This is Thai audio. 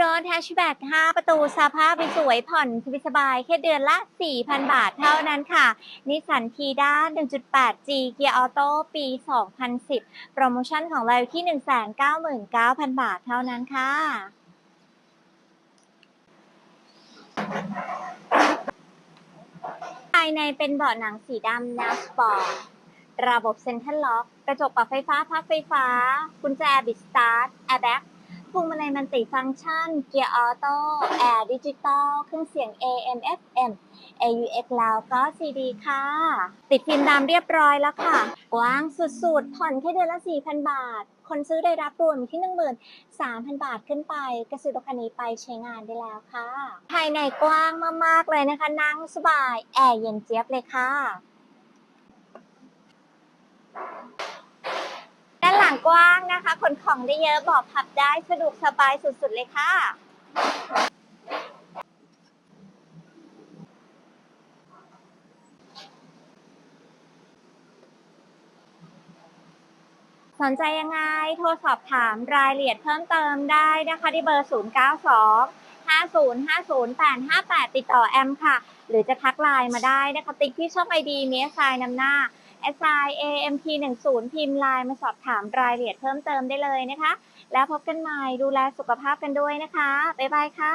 รถแฮชแบ็ก5ประตูสภาพสวยผ่อนสบายแค่เดือนละ 4,000 บาทเท่านั้นค่ะ นิสสันทีด้า 1.8G เกียร์ออโต้ปี 2010 โปรโมชั่นของเราที่ 199,000 บาทเท่านั้นค่ะภายในเป็นเบาะหนังสีดำแนวสปอร์ตระบบเซ็นทรัลล็อก กระจกปรับไฟฟ้าพับไฟฟ้า กุญแจบิดสตาร์ทแอร์แบ็ก พวงมาลัยมันติฟังก์ชัน เกียร์ออโต้ แอร์ดิจิตอล เครื่องเสียง AM FM AUX แล้วก็ CD ค่ะ ติดฟิล์มดำเรียบร้อยแล้วค่ะ กว้างสุดๆ ผ่อนแค่เดือนละ 4,000 บาท คนซื้อได้รับรวมที่ 13,000 บาทขึ้นไปกระซื้อรถคันนี้ไปใช้งานได้แล้วค่ะ ภายในกว้างมากๆเลยนะคะ นั่งสบาย แอร์เย็นเจี๊ยบเลยค่ะ ด้านหลัง กว้างนะคะ ขนของได้เยอะบอกพับได้สะดวกสบายสุดๆเลยค่ะ สนใจยังไง โทรสอบถามรายละเอียดเพิ่มเติมได้นะคะที่เบอร์ 0 9 2 5 0 5 0 8 5 8ติดต่อแอมค่ะ หรือจะทักไลน์มาได้นะคะ ติ๊กที่ช่องไอดีเมีสายนำหน้า s i a m p 1 0พิมพ์ไลน์มาสอบถามรายละเอียดเพิ่มเติมได้เลยนะคะ แล้วพบกันใหม่ดูแลสุขภาพกันด้วยนะคะ บ๊ายบายค่ะ